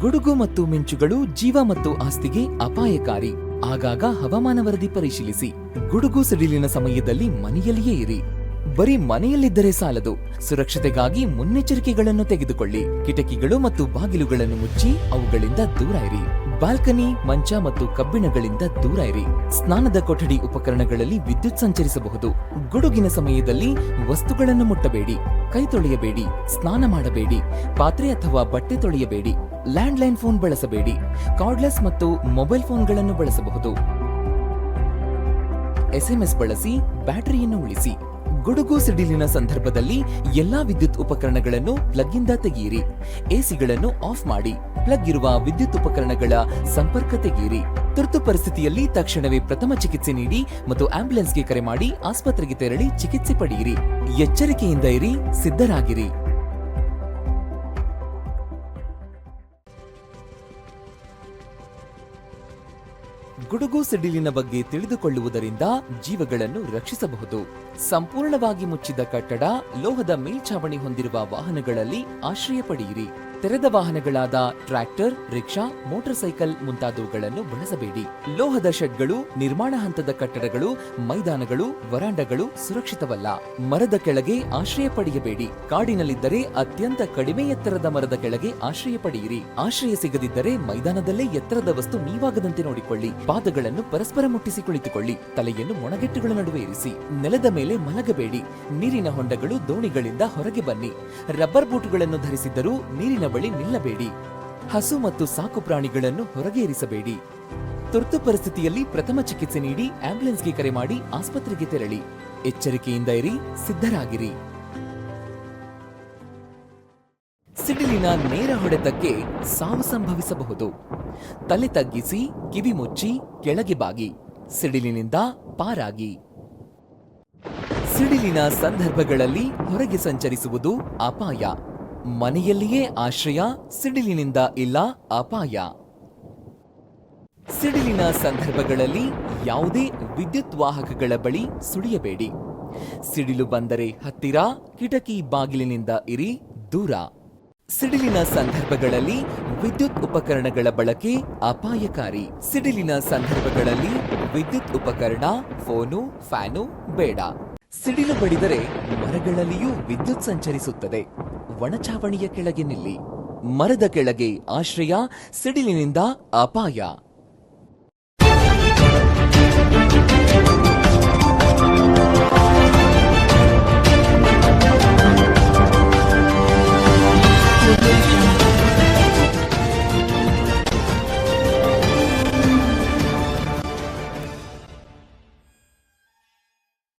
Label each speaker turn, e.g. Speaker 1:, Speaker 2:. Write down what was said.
Speaker 1: ಗುಡುಗು ಮತ್ತು ಮಿಂಚುಗಳು ಜೀವ ಮತ್ತು ಆಸ್ತಿಗೆ ಅಪಾಯಕಾರಿ. ಆಗಾಗ ಹವಾಮಾನ ವರದಿ ಪರಿಶೀಲಿಸಿ. ಗುಡುಗು ಸಿಡಿಲಿನ ಸಮಯದಲ್ಲಿ ಮನೆಯಲ್ಲಿಯೇ ಇರಿ. ಬರೀ ಮನೆಯಲ್ಲಿದ್ದರೆ ಸಾಲದು. ಸುರಕ್ಷತೆಗಾಗಿ ಮುನ್ನೆಚ್ಚರಿಕೆಗಳನ್ನು ತೆಗೆದುಕೊಳ್ಳಿ. ಕಿಟಕಿಗಳು ಮತ್ತು ಬಾಗಿಲುಗಳನ್ನು ಮುಚ್ಚಿ ಅವುಗಳಿಂದ ದೂರ ಇರಿ. ಬಾಲ್ಕನಿ, ಮಂಚ ಮತ್ತು ಕಬ್ಬಿಣಗಳಿಂದ ದೂರ ಇರಿ. ಸ್ನಾನದ ಕೊಠಡಿ ಉಪಕರಣಗಳಲ್ಲಿ ವಿದ್ಯುತ್ ಸಂಚರಿಸಬಹುದು. ಗುಡುಗಿನ ಸಮಯದಲ್ಲಿ ವಸ್ತುಗಳನ್ನು ಮುಟ್ಟಬೇಡಿ. ಕೈ ತೊಳೆಯಬೇಡಿ. ಸ್ನಾನ ಮಾಡಬೇಡಿ. ಪಾತ್ರೆ ಅಥವಾ ಬಟ್ಟೆ ತೊಳೆಯಬೇಡಿ. ಲ್ಯಾಂಡ್ಲೈನ್ ಫೋನ್ ಬಳಸಬೇಡಿ. ಕಾರ್ಡ್ಲೆಸ್ ಮತ್ತು ಮೊಬೈಲ್ ಫೋನ್ಗಳನ್ನು ಬಳಸಬಹುದು. ಎಸ್ಎಂಎಸ್ ಬಳಸಿ ಬ್ಯಾಟರಿಯನ್ನು ಉಳಿಸಿ. ಗುಡುಗು ಸಿಡಿಲಿನ ಸಂದರ್ಭದಲ್ಲಿ ಎಲ್ಲಾ ವಿದ್ಯುತ್ ಉಪಕರಣಗಳನ್ನು ಪ್ಲಗ್ಗಿಂದ ತೆಗೆಯಿರಿ ಎಸಿಗಳನ್ನು ಆಫ್ ಮಾಡಿ. ಪ್ಲಗ್ ಇರುವ ವಿದ್ಯುತ್ ಉಪಕರಣಗಳ ಸಂಪರ್ಕ ತೆಗೆಯಿರಿ ತುರ್ತು ಪರಿಸ್ಥಿತಿಯಲ್ಲಿ ತಕ್ಷಣವೇ ಪ್ರಥಮ ಚಿಕಿತ್ಸೆ ನೀಡಿ ಮತ್ತು ಆಂಬ್ಯುಲೆನ್ಸ್ಗೆ ಕರೆ ಮಾಡಿ ಆಸ್ಪತ್ರೆಗೆ ತೆರಳಿ ಚಿಕಿತ್ಸೆ ಪಡೆಯಿರಿ. ಎಚ್ಚರಿಕೆಯಿಂದ ಇರಿ, ಸಿದ್ಧರಾಗಿರಿ. ಗುಡುಗು ಸಿಡಿಲಿನ ಬಗ್ಗೆ ತಿಳಿದುಕೊಳ್ಳುವುದರಿಂದ ಜೀವಗಳನ್ನು ರಕ್ಷಿಸಬಹುದು. ಸಂಪೂರ್ಣವಾಗಿ ಮುಚ್ಚಿದ ಕಟ್ಟಡ, ಲೋಹದ ಮೇಲ್ಛಾವಣಿ ಹೊಂದಿರುವ ವಾಹನಗಳಲ್ಲಿ ಆಶ್ರಯ ಪಡೆಯಿರಿ. ತೆರೆದ ವಾಹನಗಳಾದ ಟ್ರ್ಯಾಕ್ಟರ್, ರಿಕ್ಷಾ, ಮೋಟಾರ್ ಸೈಕಲ್ ಮುಂತಾದವುಗಳನ್ನು ಬಳಸಬೇಡಿ. ಲೋಹದ ಶೆಡ್ಗಳು, ನಿರ್ಮಾಣ ಹಂತದ ಕಟ್ಟಡಗಳು, ಮೈದಾನಗಳು, ವರಾಂಡಗಳು ಸುರಕ್ಷಿತವಲ್ಲ. ಮರದ ಕೆಳಗೆ ಆಶ್ರಯ ಪಡೆಯಬೇಡಿ. ಕಾಡಿನಲ್ಲಿದ್ದರೆ ಅತ್ಯಂತ ಕಡಿಮೆ ಎತ್ತರದ ಮರದ ಕೆಳಗೆ ಆಶ್ರಯ ಪಡೆಯಿರಿ. ಆಶ್ರಯ ಸಿಗದಿದ್ದರೆ ಮೈದಾನದಲ್ಲೇ ಎತ್ತರದ ವಸ್ತು ನೀವಾಗದಂತೆ ನೋಡಿಕೊಳ್ಳಿ. ಪಾದಗಳನ್ನು ಪರಸ್ಪರ ಮುಟ್ಟಿಸಿ ಕುಳಿತುಕೊಳ್ಳಿ. ತಲೆಯನ್ನು ಮೊಣಗೆಟ್ಟುಗಳ ನಡುವೆ ಇರಿಸಿ. ನೆಲದ ಮೇಲೆ ಮಲಗಬೇಡಿ. ನೀರಿನ ಹೊಂಡಗಳು ದೋಣಿಗಳಿಂದ ಹೊರಗೆ ಬನ್ನಿ. ರಬ್ಬರ್ ಬೂಟುಗಳನ್ನು ಧರಿಸಿದ್ದರೂ ನೀರಿನ ಬಳಿ ನಿಲ್ಲಬೇಡಿ. ಹಸು ಮತ್ತು ಸಾಕು ಪ್ರಾಣಿಗಳನ್ನು ಹೊರಗೆ ಇರಿಸಬೇಡಿ ತುರ್ತು ಪರಿಸ್ಥಿತಿಯಲ್ಲಿ ಪ್ರಥಮ ಚಿಕಿತ್ಸೆ ನೀಡಿ ಆಂಬ್ಯುಲೆನ್ಸ್ಗೆ ಕರೆ ಮಾಡಿ ಆಸ್ಪತ್ರೆಗೆ ತೆರಳಿ. ಎಚ್ಚರಿಕೆಯಿಂದ ಇರಿ, ಸಿದ್ಧರಾಗಿರಿ. ಸಿಡಿಲಿನ ನೇರ ಹೊಡೆತಕ್ಕೆ ಸಾವು ಸಂಭವಿಸಬಹುದು. ತಲೆ ತಗ್ಗಿಸಿ, ಕಿವಿ ಮುಚ್ಚಿ, ಕೆಳಗೆ ಬಾಗಿ. ಸಿಡಿಲಿನಿಂದ ಪಾರಾಗಿ. ಸಿಡಿಲಿನ ಸಂದರ್ಭಗಳಲ್ಲಿ ಹೊರಗೆ ಸಂಚರಿಸುವುದು ಅಪಾಯ. ಮನೆಯಲ್ಲಿಯೇ ಆಶ್ರಯ, ಸಿಡಿಲಿನಿಂದ ಇಲ್ಲ ಅಪಾಯ. ಸಿಡಿಲಿನ ಸಂದರ್ಭಗಳಲ್ಲಿ ಯಾವುದೇ ವಿದ್ಯುತ್ ವಾಹಕಗಳ ಬಳಿ ಸುಳಿಯಬೇಡಿ. ಸಿಡಿಲು ಬಂದರೆ ಹತ್ತಿರ, ಕಿಟಕಿ ಬಾಗಿಲಿನಿಂದ ಇರಿ, ದೂರ. ಸಿಡಿಲಿನ ಸಂದರ್ಭಗಳಲ್ಲಿ ವಿದ್ಯುತ್ ಉಪಕರಣಗಳ ಬಳಕೆ ಅಪಾಯಕಾರಿ. ಸಿಡಿಲಿನ ಸಂದರ್ಭಗಳಲ್ಲಿ ವಿದ್ಯುತ್ ಉಪಕರಣ, ಫೋನು, ಫ್ಯಾನು ಬೇಡ. ಸಿಡಿಲು ಬಡಿದರೆ ಮರಗಳಲ್ಲಿಯೂ ವಿದ್ಯುತ್ ಸಂಚರಿಸುತ್ತದೆ. ಒಣಚಾವಣಿಯ ಕೆಳಗೆ ನಿಲ್ಲಿ ಮರದ ಕೆಳಗೆ ಆಶ್ರಯ ಸಿಡಿಲಿನಿಂದ ಅಪಾಯ.